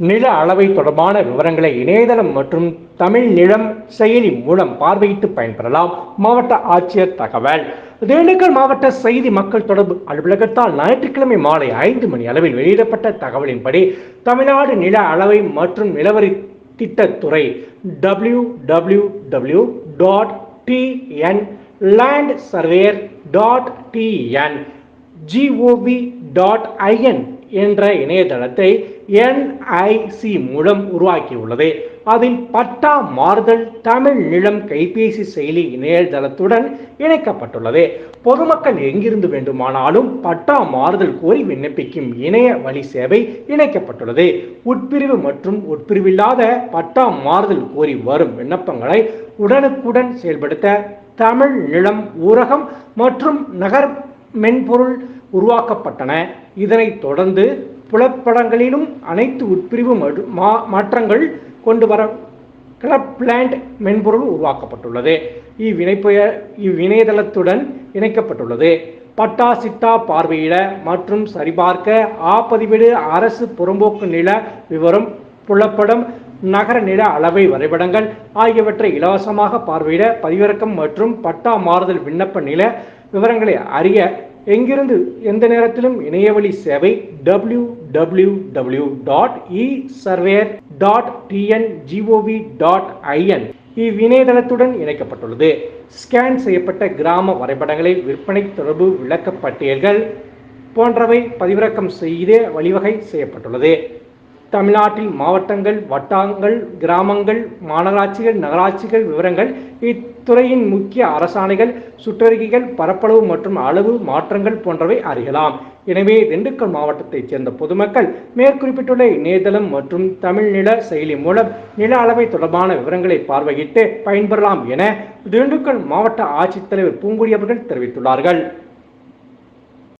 நில அளவை தொடர்பான விவரங்களை இணையதளம் மற்றும் தமிழ் நிலம் செயலி மூலம் பார்வையிட்டு பயன்பெறலாம். மாவட்ட ஆட்சியர் தகவல். திண்டுக்கல் மாவட்ட செய்தி மக்கள் தொடர்பு அலுவலகத்தால் ஞாயிற்றுக்கிழமை மாலை ஐந்து மணி அளவில் வெளியிடப்பட்ட தகவலின்படி தமிழ்நாடு நில அளவை மற்றும் நிலவரி திட்டத்துறை W W W dot TN land surveyor dot TN GOV dot IN என்ற இணையதளத்தை என்ஐசி மூலம் உருவாக்கியுள்ளது. அதில் பட்டா மாறுதல் தமிழ் நிலம் கைபேசி செயலி இணையதளத்துடன் இணைக்கப்பட்டுள்ளது. பொதுமக்கள் எங்கிருந்து வேண்டுமானாலும் பட்டா மாறுதல் கோரி விண்ணப்பிக்கும் இணைய வழி சேவை இணைக்கப்பட்டுள்ளது. உட்பிரிவு மற்றும் உட்பிரிவில்லாத பட்டா மாறுதல் கோரி வரும் விண்ணப்பங்களை உடனுக்குடன் செயல்படுத்த தமிழ் நிலம் ஊரகம் மற்றும் நகர் மென்பொருள் உருவாக்கப்பட்டன. இதனைத் தொடர்ந்து புலப்படங்களிலும் அனைத்து உட்பிரிவு மா- மாற்றங்கள் கொண்டு வர கிளப்லேண்ட் மென்பொருள் உருவாக்கப்பட்டுள்ளது. இவ்விணைப்பய இவ்விணையதளத்துடன் இணைக்கப்பட்டுள்ளது. பட்டா சிட்டா பார்வையிட மற்றும் சரிபார்க்க ஆப்பதிவிடு அரசு புறம்போக்கு நில விவரம் புலப்படம் நகர நில அளவை வரைபடங்கள் ஆகியவற்றை இலவசமாக பார்வையிட பதிவிறக்கம் மற்றும் பட்டா மாறுதல் விண்ணப்ப நில விவரங்களை அறிய எங்கிருந்து எந்த நேரத்திலும் இணையவழி சேவை W W W dot E server dot TN GOV dot IN இவ்விணையதளத்துடன் இணைக்கப்பட்டுள்ளது. ஸ்கேன் செய்யப்பட்ட கிராம வரைபடங்களை விற்பனை தொடர்பு விளக்கப்பட்டியல்கள் போன்றவை பதிவிறக்கம் செய்து வழிவகை செய்யப்பட்டுள்ளது. தமிழ்நாட்டில் மாவட்டங்கள் வட்டாரங்கள் கிராமங்கள் மாநகராட்சிகள் நகராட்சிகள் விவரங்கள் இத்துறையின் முக்கிய அரசாணைகள் சுற்றறிக்கைகள் பரப்பளவு மற்றும் அளவு மாற்றங்கள் போன்றவை அறியலாம். எனவே திண்டுக்கல் மாவட்டத்தைச் சேர்ந்த பொதுமக்கள் மேற்குறிப்பிட்டுள்ள இணையதளம் மற்றும் தமிழ் நில செயலி மூலம் நில அளவை தொடர்பான விவரங்களை பார்வையிட்டு பயன்பெறலாம் என திண்டுக்கல் மாவட்ட ஆட்சித்தலைவர் பூங்குடி அவர்கள் தெரிவித்துள்ளார்கள்.